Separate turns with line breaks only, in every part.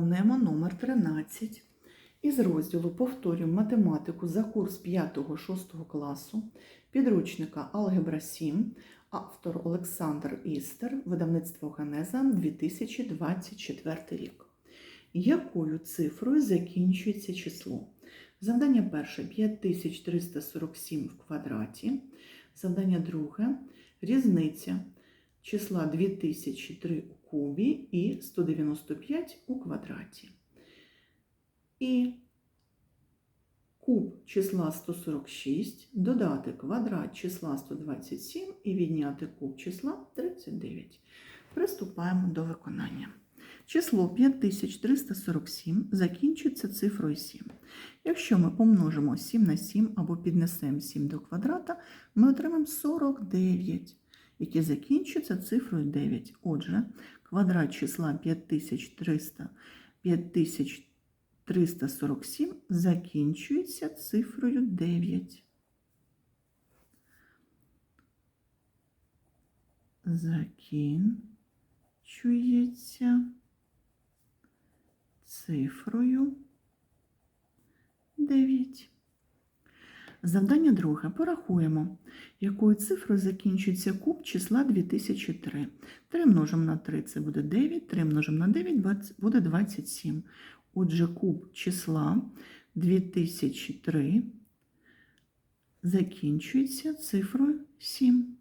Виконуємо номер 13 із розділу Повторюємо математику за курс 5-6 класу підручника Алгебра 7, автор Олександр Істер, видавництво Генеза 2024 рік. Якою цифрою закінчується число? Завдання перше 5347 в квадраті. Завдання друге різниця числа 2003 у кубі і 195 у квадраті. І куб числа 146 додати квадрат числа 127 і відняти куб числа 39. Приступаємо до виконання. Число 5347 закінчується цифрою 7. Якщо ми помножимо 7 на 7 або піднесемо 7 до квадрата, ми отримаємо 49, яке закінчується цифрою 9. Отже, квадрат числа 5300, 5347 закінчується цифрою 9. Закінчується цифрою 9. Завдання друге. Порахуємо, якою цифрою закінчується куб числа 2003. 3 множимо на 3 це буде 9, 3 множимо на 9 буде 27. Отже, куб числа 2003 закінчується цифрою 7.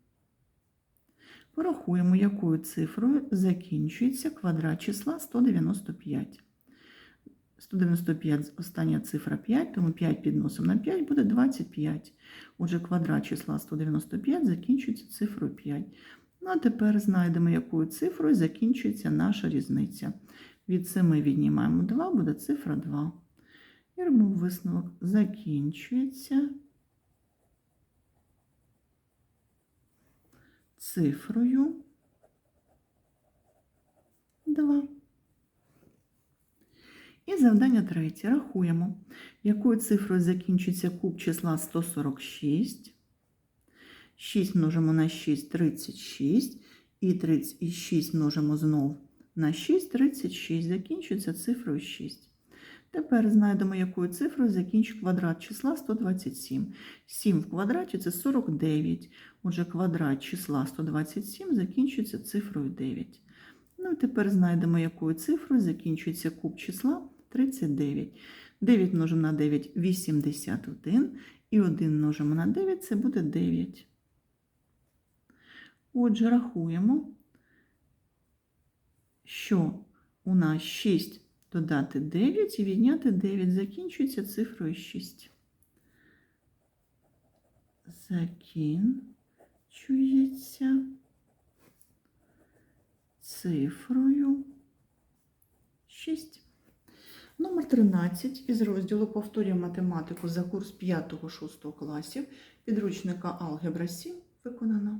Порахуємо, якою цифрою закінчується квадрат числа 195. 195 остання цифра 5, тому 5 підносимо на 5 буде 25. Отже, квадрат числа 195 закінчується цифрою 5. Ну, а тепер знайдемо, якою цифрою закінчується наша різниця. Від 7 віднімаємо 2, буде цифра 2. І робимо висновок. Закінчується цифрою 2. І завдання третє. Рахуємо, якою цифрою закінчується куб числа 146. 6 множимо на 6 36. І 36 множимо знов на 6, 36. Закінчується цифрою 6. Тепер знайдемо, якою цифрою закінчить квадрат числа 127. 7 в квадраті це 49. Отже, квадрат числа 127 закінчується цифрою 9. Ну і тепер знайдемо, якою цифрою закінчується куб числа 39. 9 множимо на 9 – 81. І 1 множимо на 9 – це буде 9. Отже, рахуємо, що у нас 6 додати 9 і відняти 9 закінчується цифрою 6. Закінчується цифрою 6. Номер 13 із розділу повторюю математику за курс 5-6 класів підручника Алгебра 7 виконано.